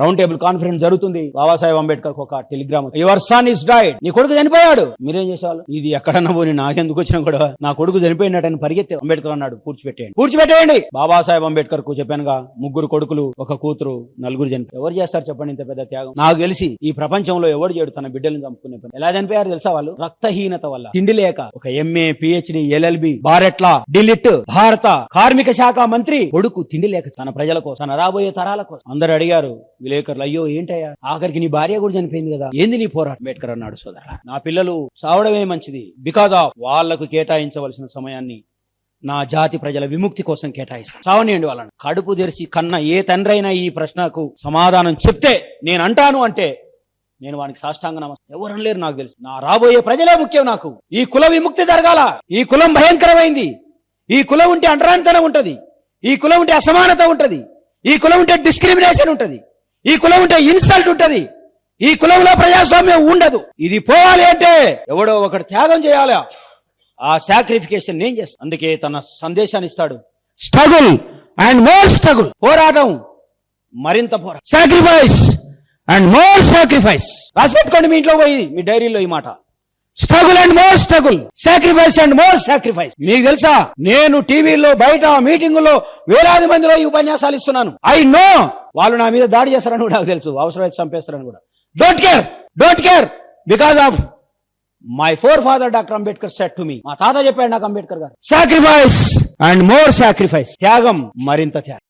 Round table conference జరుగుతుంది. బాబాసాహెబ్ అంబేద్కర్ ఒక telegram. Your son is died. నీ కొడుకు చనిపోయాడు. మీరేం చేసేవాళ్ళు? ఇది ఎక్కడన్నా పోని నాకెందుకు వచ్చిన కూడా నా కొడుకు చనిపోయినట్టని పరిగెత్తే అంబేద్కర్ అన్నాడు. పూడ్చిపెట్టేయండి. పూడ్చిపెట్టేయండి. బాబాసాహెబ్ అంబేద్కర్కు చెప్పానుగా ముగ్గురు కొడుకులు ఒక కూతురు నలుగురు చనిపోయి ఎవరు చేస్తారు చెప్పండి ఇంత పెద్ద త్యాగం? నాకు తెలిసి ఈ ప్రపంచంలో ఎవరు చేయడు తన బిడ్డలను చంపుకునే పని. ఎలా చనిపోయారు తెలుసా వాళ్ళు? రక్తహీనత వల్ల. తిండి లేక. ఒక ఎంఏ పిహెచ్డి ఎల్ఎల్బి బారెట్ల డిలిట్ భారత కార్మిక శాఖ మంత్రి. కొడుకు తిండి లేక తన ప్రజల కోసం తన రాబోయే తరాల కోసం. అందరు అడిగారు విలేకరులు అయ్యో ఏంటయ్యా? ఆఖరికి నీ భార్య కూడా చనిపోయింది కదా? ఏంది నీ పోరాటం? అంబేద్కర్ అన్నాడు సోదర నా పిల్లలు చావడమే మంచిది. బికాజ్ ఆఫ్ వాళ్ళకు కేటాయించవలసిన సమయాన్ని నా జాతి ప్రజల విముక్తి కోసం కేటాయిస్తాను. చావనియండి వాళ్ళని. కడుపు తెరిచి కన్న ఏ తండ్రి అయినా ఈ ప్రశ్నకు సమాధానం చెప్తే నేను అంటాను అంటే నేను వానికి సాష్టాంగ నమస్కారం. ఎవరం లేరు నాకు తెలుసు. నా రాబోయే ప్రజలే ముఖ్యం నాకు. ఈ కుల విముక్తి జరగాల. ఈ కులం భయంకరమైంది. ఈ కులం ఉంటే అంటరానితనం ఉంటది. ఈ కులం ఉంటే అసమానత ఉంటది. ఈ కులం ఉంటే డిస్క్రిమినేషన్ ఉంటది. ఈ కులం ఉంటే ఇన్సల్ట్ ఉంటది. ఈ కులంలో ప్రజాస్వామ్యం ఉండదు. ఇది పోవాలి అంటే ఎవడో ఒకటి త్యాగం చేయాలి? ఆ సాక్రిఫికేషన్ నేను చేస్తాను అందుకే తన సందేశాన్ని ఇస్తాడు. స్ట్రగుల్ అండ్ మోర్ స్ట్రగుల్ పోరాటం మరింత పోరాటం సాక్రిఫైస్ అండ్ మోర్ సాక్రిఫైస్ రాసి పెట్టుకోండి మీ ఇంట్లో పోయి మీ డైరీలో ఈ మాట. Struggle and more struggle sacrifice and more sacrifice మీకు తెలుసా? నేను టీవీలో బయట మీటింగుల్లో వేలాది మందిలో ఈ ఉపన్యాసాలు ఇస్తున్నాను. ఐ నో వాళ్ళు నా మీద దాడి చేస్తారని కూడా నాకు తెలుసు. అవసరమైతే చంపేస్తారని కూడా. Don't care don't care because of my forefather doctor Ambedkar said to me మా తాత చెప్పాడు నాకు అంబేద్కర్ గారు. సాక్రిఫైస్ అండ్ మోర్ సాక్రిఫైస్ త్యాగం మరింత త్యాగం.